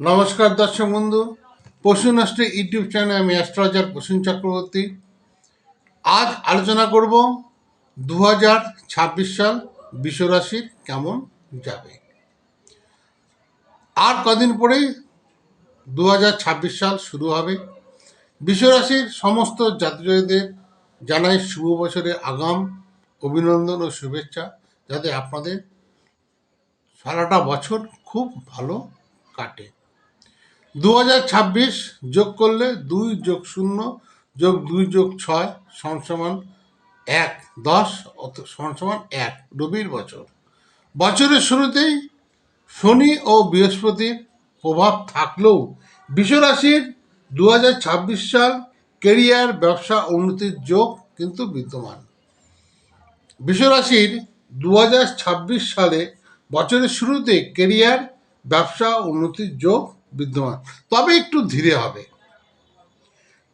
নমস্কার দর্শক বন্ধু, পশু নষ্ট ইউটিউব চ্যানেলে আমি অ্যাস্ট্রোলজার প্রসূন চক্রবর্তী। আজ আলোচনা করব দু হাজার ছাব্বিশ সাল বিশ্বরাশির কেমন যাবে। আর কদিন পরেই দু হাজার ছাব্বিশ সাল শুরু হবে। বিশ্বরাশির সমস্ত জাতীয়দের জানাই শুভ বছরের আগাম, অভিনন্দন ও শুভেচ্ছা, যাতে আপনাদের সারাটা বছর খুব ভালো কাটে। দু হাজার ছাব্বিশ যোগ করলে দুই যোগ শূন্য যোগ দুই যোগ ছয় সমান এক, দশ সমান সমান এক রবির বছর। বছরের শুরুতেই শনি ও বৃহস্পতির প্রভাব থাকলেও বিশ্বরাশির দু হাজার ছাব্বিশ সাল কেরিয়ার, ব্যবসা, উন্নতির যোগ কিন্তু বিদ্যমান। বিশ্বরাশির দু হাজার ছাব্বিশ সালে বছরের শুরুতে কেরিয়ার, ব্যবসা, উন্নতির যোগ বিদ্যমান। তবে একটু ধীরে হবে।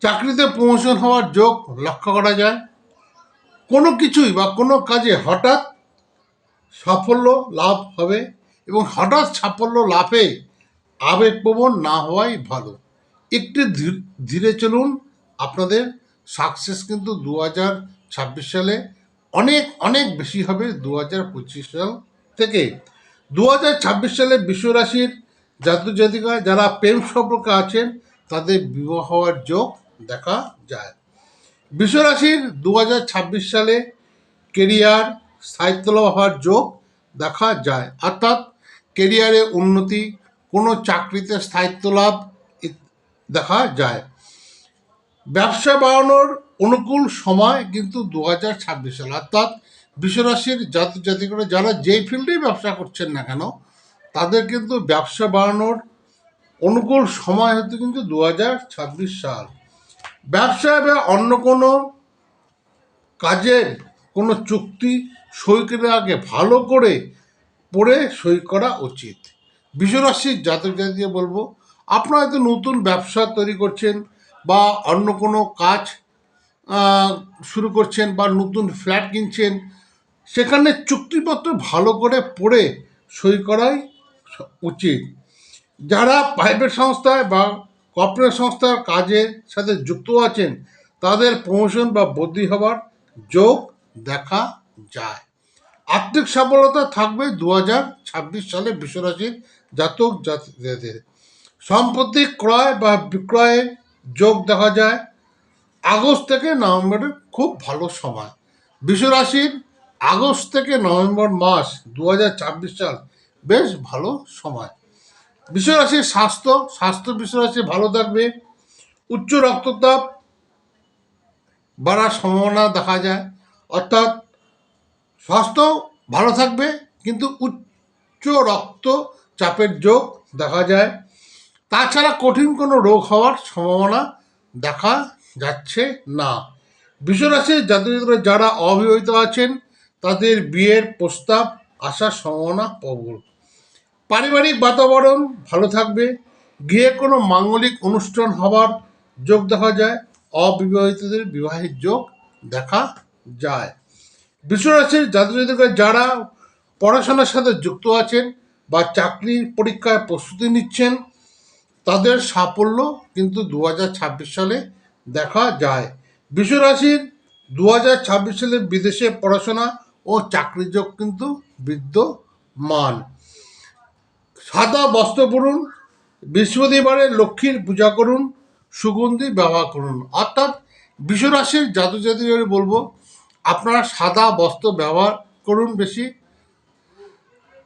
চাকরিতে প্রমোশন হওয়ার যোগ লক্ষ্য করা যায়। কোনো কিছুই বা কোনো কাজে হঠাৎ সাফল্য লাভ হবে এবং হঠাৎ সাফল্য লাভে আবেগপ্রবণ না হওয়াই ভালো। একটু ধীরে চলুন। আপনাদের সাকসেস কিন্তু দু হাজার ছাব্বিশ সালে অনেক অনেক বেশি হবে দু হাজার পঁচিশ সাল থেকে। দু হাজার ছাব্বিশ সালে বিশ্বরাশির জাতক জাতিকা যারা প্রেম সম্পর্কে আছেন, তাদের বিবাহ হওয়ার যোগ দেখা যায়। বিশ্বরাশির দু হাজার ছাব্বিশ সালে কেরিয়ার সাহিত্য লাভ হওয়ার যোগ দেখা যায়। অর্থাৎ কেরিয়ারে উন্নতি, কোনো চাকরিতে স্থায়িত্ব লাভ দেখা যায়। ব্যবসা বাড়ানোর অনুকূল সময় কিন্তু দু হাজার ছাব্বিশ সাল। অর্থাৎ বিশ্বরাশির জাতি জাতিগুলো যারা যেই ফিল্ডেই ব্যবসা করছেন না কেন তাদের কিন্তু ব্যবসা বাড়ানোর অনুকূল সময় হতে কিন্তু দু হাজার ছাব্বিশ সাল। ব্যবসা বা অন্য কোনো কাজের কোনো চুক্তি সই করে আগে ভালো করে পড়ে সই করা উচিত। বিশ্বরাশির জাতক জাতিকে বলব, আপনারা হয়তো নতুন ব্যবসা তৈরি করছেন বা অন্য কোনো কাজ শুরু করছেন বা নতুন ফ্ল্যাট কিনছেন, সেখানে চুক্তিপত্র ভালো করে পড়ে সই করাই উচিত। যারা প্রাইভেট সংস্থায় বা কর্পোরেট সংস্থার কাজের সাথে যুক্ত আছেন, তাদের প্রমোশন বা বদলি হবার যোগ দেখা যায়। আর্থিক সফলতা থাকবে দু হাজার ছাব্বিশ সালে বিশ্বরাশির জাতক জাতিদের। সম্পত্তি ক্রয় বা বিক্রয়ের যোগ দেখা যায়। আগস্ট থেকে নভেম্বরের খুব ভালো সময়। বিশ্বরাশির আগস্ট থেকে নভেম্বর মাস দু হাজার ছাব্বিশ সাল বেশ ভালো সময়। বিশ্বরাশির স্বাস্থ্য স্বাস্থ্য বিষয় আছে ভালো থাকবে, উচ্চ রক্তচাপ বাড়ার সম্ভাবনা দেখা যায়, অর্থাৎ স্বাস্থ্য ভালো থাকবে, কিন্তু উচ্চ রক্তচাপের যোগ দেখা যায়। তাছাড়া কঠিন কোনো রোগ হওয়ার সম্ভাবনা দেখা যাচ্ছে না। বিশ্বরাশির জাতকরা যারা অবিবাহিত আছেন, তাদের বিয়ের প্রস্তাব আসার সম্ভাবনা প্রবল। পারিবারিক বাতাবরণ ভালো থাকবে গিয়ে কোনো মাঙ্গলিক অনুষ্ঠান হওয়ার যোগ দেখা যায়, অবিবাহিতদের বিবাহের যোগ দেখা যায়। বিশ্বরাশির জাতক যারা পড়াশোনার সাথে যুক্ত আছেন বা চাকরির পরীক্ষায় প্রস্তুতি নিচ্ছেন, তাদের সাফল্য কিন্তু দু হাজার ছাব্বিশ সালে দেখা যায়। বিশ্বরাশির দু হাজার ছাব্বিশ সালে বিদেশে পড়াশোনা ও চাকরির যোগ কিন্তু বিদ্যমান। সাদা বস্ত্র পরুন, বৃহস্পতিবারে লক্ষ্মীর পূজা করুন, সুগন্ধি ব্যবহার করুন। অর্থাৎ বিশ্বরাশির জাতক জাতিদের বলব, আপনারা সাদা বস্ত্র ব্যবহার করুন বেশি।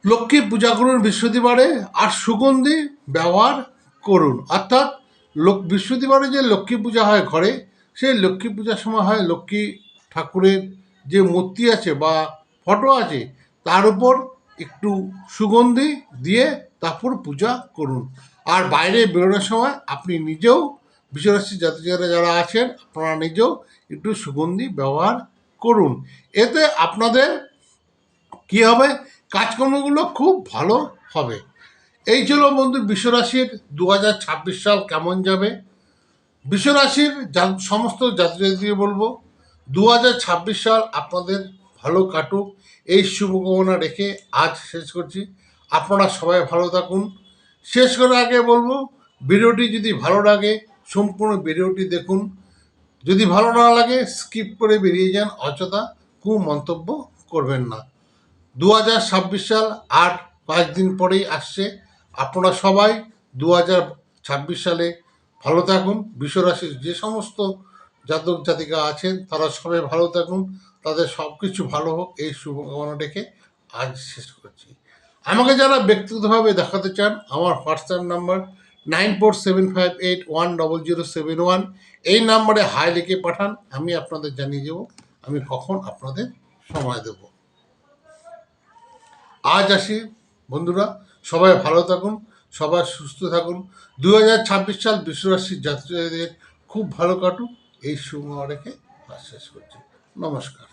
লক্ষ্মী পূজা করুন বৃহস্পতিবারে আর সুগন্ধি ব্যবহার করুন। অর্থাৎ লোক, বৃহস্পতিবারে যে লক্ষ্মী পূজা হয় ঘরে, সেই লক্ষ্মী পূজার সময় হয় লক্ষ্মী ঠাকুরের যে মূর্তি আছে বা ফটো আছে, তার উপর একটু সুগন্ধি দিয়ে তারপর পূজা করুন। আর বাইরে বেরোনোর সময় আপনি নিজেও বিশ্বরাশি জাতিজারা যারা আছেন, আপনারা নিজেও একটু সুগন্ধি ব্যবহার করুন। এতে আপনাদের কি হবে? কাজকর্মগুলো খুব ভালো হবে। এই ছিল বন্ধু বিশ্বরাশির দু হাজার ছাব্বিশ সাল কেমন যাবে? বিশ্বরাশির সমস্ত জাতিকে বলব দু হাজার ছাব্বিশ সাল আপনাদের ভালো কাটুক। এই শুভকামনা রেখে আজ শেষ করছি। আপনারা সবাই ভালো থাকুন। শেষ করার আগে বলব, ভিডিওটি যদি ভালো লাগে, সম্পূর্ণ ভিডিওটি দেখুন। যদি ভালো না লাগে, স্কিপ করে বেরিয়ে যান, অযথা কু মন্তব্য করবেন না। দু হাজার ছাব্বিশ সাল আর পাঁচ দিন পরেই আসছে। আপনারা সবাই দু হাজার ছাব্বিশ সালে ভালো থাকুন। বিশ্বরাশির যে সমস্ত জাতক জাতিকা আছেন, তারা সবাই ভালো থাকুন। তাদের সব কিছু ভালো হোক, এই শুভকামনা রেখে আজ শেষ করছি। আমাকে যারা ব্যক্তিগতভাবে দেখাতে চান, আমার WhatsApp number nine four seven five eight one double zero seven one এই নাম্বারে হাই লিখে পাঠান, আমি আপনাদের জানিয়ে দেবো, আমি কখন আপনাদের সময় দেব। আজ আসি, বন্ধুরা, সবাই ভালো থাকুন, সবাই সুস্থ থাকুন। দু হাজার ছাব্বিশ সাল বিশ্বরাশির যাত্রীদের খুব ভালো কাটুক, এই শুভ রেখে শেষ করছি। নমস্কার।